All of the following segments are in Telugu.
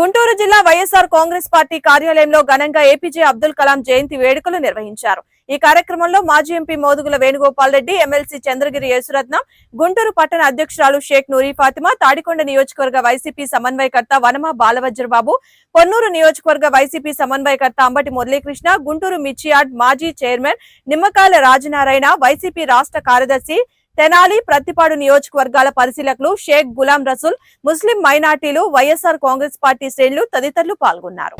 గుంటూరు జిల్లా వైఎస్ఆర్ కాంగ్రెస్ పార్టీ కార్యాలయంలో ఘనంగా ఏపీజే అబ్దుల్ కలాం జయంతి వేడుకలు నిర్వహించారు. ఈ కార్యక్రమంలో మాజీ ఎంపీ మోదుగుల వేణుగోపాల్ రెడ్డి ఎమ్మెల్సీ చంద్రగిరి యేసురత్నం గుంటూరు పట్టణ అధ్యక్షురాలు షేక్ నూరి ఫాతిమా తాడికొండ నియోజకవర్గ వైసీపీ సమన్వయకర్త వనమ బాలవజ్రబాబు పొన్నూరు నియోజకవర్గ వైసీపీ సమన్వయకర్త అంబటి మురళీకృష్ణ గుంటూరు మిర్చియార్డ్ మాజీ చైర్మన్ నిమ్మకాయల రాజనారాయణ వైసీపీ రాష్ట్ర కార్యదర్శి తెనాలి ప్రత్తిపాడు నియోజకవర్గాల పరిశీలకులు షేక్ గులాం రసూల్ ముస్లిం మైనార్టీలు వైఎస్ఆర్ కాంగ్రెస్ పార్టీ శ్రేణులు తదితరులు పాల్గొన్నారు.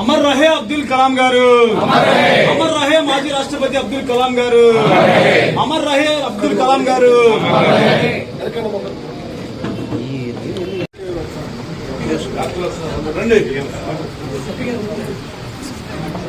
అమర్ రహే అబ్దుల్ కలాం గారు. అమర్ రహే. మాజీ రాష్ట్రపతి అబ్దుల్ కలాం గారు. అమర్ రహే. అబ్దుల్ కలాం గారు. రండి.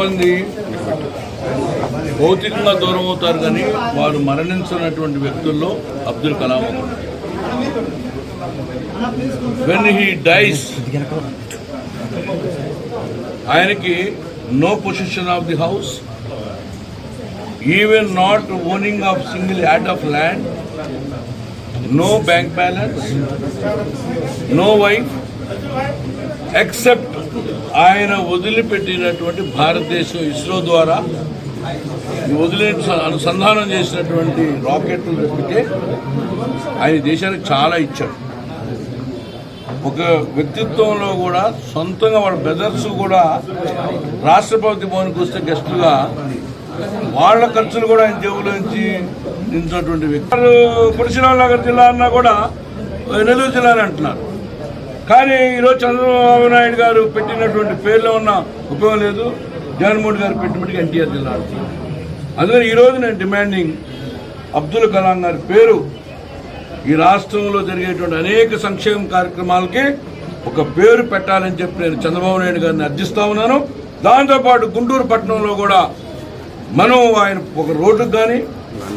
మంది భౌతికంగా దూరం అవుతారు కానీ వారు మరణించినటువంటి వ్యక్తుల్లో Abdul Kalam when he dies ఆయనకి no position of the house even not owning of single yard of land no bank balance no wife except ఆయన వదిలిపెట్టినటువంటి భారతదేశం ఇస్రో ద్వారా వదిలి అనుసంధానం చేసినటువంటి రాకెట్లు తప్పితే ఆయన దేశానికి చాలా ఇచ్చాడు. ఒక వ్యక్తిత్వంలో కూడా సొంతంగా వాళ్ళ బ్రదర్స్ కూడా రాష్ట్రపతి భవన్కి వస్తే గెస్టుగా వాళ్ళ ఖర్చులు కూడా ఆయన జేబులోంచి నించినటువంటి వ్యక్తి. వాళ్ళు పురుషరావునగర్ జిల్లా అన్నా కూడా నెల్లూరు జిల్లా అని అంటున్నారు. కానీ ఈరోజు చంద్రబాబు నాయుడు గారు పెట్టినటువంటి పేర్లో ఉన్న ఉపయోగం లేదు. జగన్మోహన్ గారు పెట్టినప్పటికీ ఎన్టీఆర్ జిల్లా అందుకని ఈరోజు నేను డిమాండింగ్ అబ్దుల్ కలాం గారి పేరు ఈ రాష్ట్రంలో జరిగేటువంటి అనేక సంక్షేమ కార్యక్రమాలకి ఒక పేరు పెట్టాలని చెప్పి నేను చంద్రబాబు నాయుడు గారిని అర్థిస్తా ఉన్నాను. దాంతోపాటు గుంటూరు పట్టణంలో కూడా మనం ఆయన ఒక రోడ్డుకు కానీ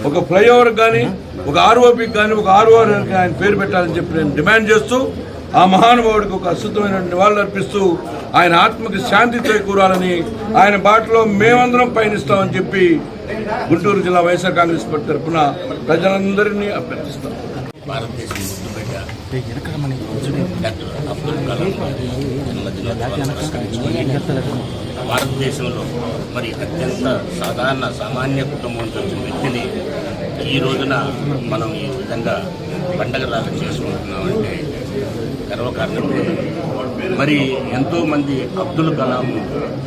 ఒక ఫ్లైఓవర్ కానీ ఒక ఆర్ఓపికి కానీ ఒక ఆర్ఓఆర్ ఆయన పేరు పెట్టాలని చెప్పి నేను డిమాండ్ చేస్తూ ఆ మహానుభావుడికి ఒక అద్భుతమైన నివాళులు అర్పిస్తూ ఆయన ఆత్మకి శాంతి చేకూరాలని ఆయన బాటలో మేమందరం పయనిస్తామని చెప్పి గుంటూరు జిల్లా వైఎస్ఆర్ కాంగ్రెస్ పార్టీ తరఫున ప్రజలందరినీ అభ్యర్థిస్తాం. భారతదేశం ముద్దుబిడ్డ డాక్టర్ అబ్దుల్ కలాం భారతదేశంలో మరి అత్యంత సాధారణ సామాన్య కుటుంబం వచ్చిన వ్యక్తిని ఈ రోజున మనం ఈ విధంగా పండగలాగా చేసుకుంటున్నామంటే గర్వకారణం మరి ఎంతో మంది అబ్దుల్ కలాం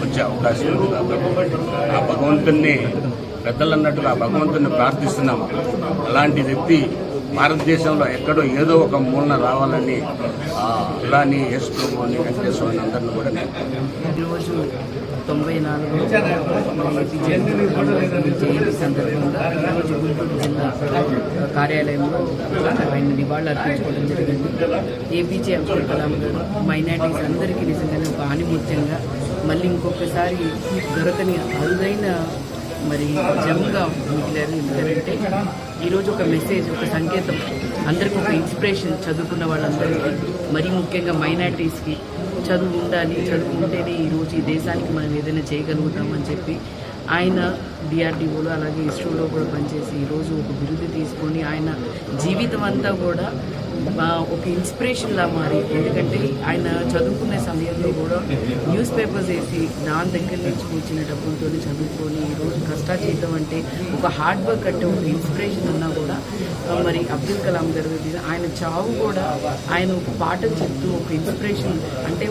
వచ్చే అవకాశం ఉంది కాబట్టి ఆ భగవంతుణ్ణి పెద్దలు అన్నట్టుగా ఆ భగవంతుని ప్రార్థిస్తున్నాం. అలాంటి వ్యక్తి భారతదేశంలో ఎక్కడో ఏదో ఒక మూలన రావాలని ఆ అల్లాని యేసు ప్రభుని వెంకటేశ్వరుని అందరిని కూడా నేను ఈరోజు తొంభై నాలుగు జయంతి సందర్భంగా ఈరోజు గుంటూరు జిల్లా కార్యాలయంలో ఆయన నివాళులు అర్పించుకోవడం జరిగింది ఏపీజే అబ్దుల్ కలాం గారు మైనార్టీస్ అందరికీ నిజంగానే ఒక ఆనిముత్యంగా మళ్ళీ ఇంకొకసారి దొరకని అరుదైన మరి జమ్గా మిగిలారు ఎందుకంటే ఈరోజు ఒక మెసేజ్ ఒక సంకేతం. అందరికీ ఒక ఇన్స్పిరేషన్ చదువుకున్న వాళ్ళందరికీ మరీ ముఖ్యంగా మైనార్టీస్కి చదువు ఉండాలి చదువు ఉంటేనే ఈరోజు ఈ దేశానికి మనం ఏదైనా చేయగలుగుతామని చెప్పి ఆయన డిఆర్డిఓలో అలాగే ఇస్రోలో కూడా పనిచేసి ఈరోజు ఒక బిరుదు తీసుకొని ఆయన జీవితం అంతా కూడా ఒక ఇన్స్పిరేషన్లా మారి ఎందుకంటే ఆయన చదువుకునే సమయంలో కూడా న్యూస్ పేపర్స్ వేసి దాని దగ్గర నుంచి వచ్చిన డబ్బులతో చదువుకొని ఈరోజు కష్టాజీతం అంటే ఒక హార్డ్ వర్క్ అంటే ఒక ఇన్స్పిరేషన్ ఉన్నా కూడా మరి అబ్దుల్ కలాం గారు ఆయన చావు కూడా ఆయన ఒక పాటలు చెప్తూ ఒక ఇన్స్పిరేషన్ అంటే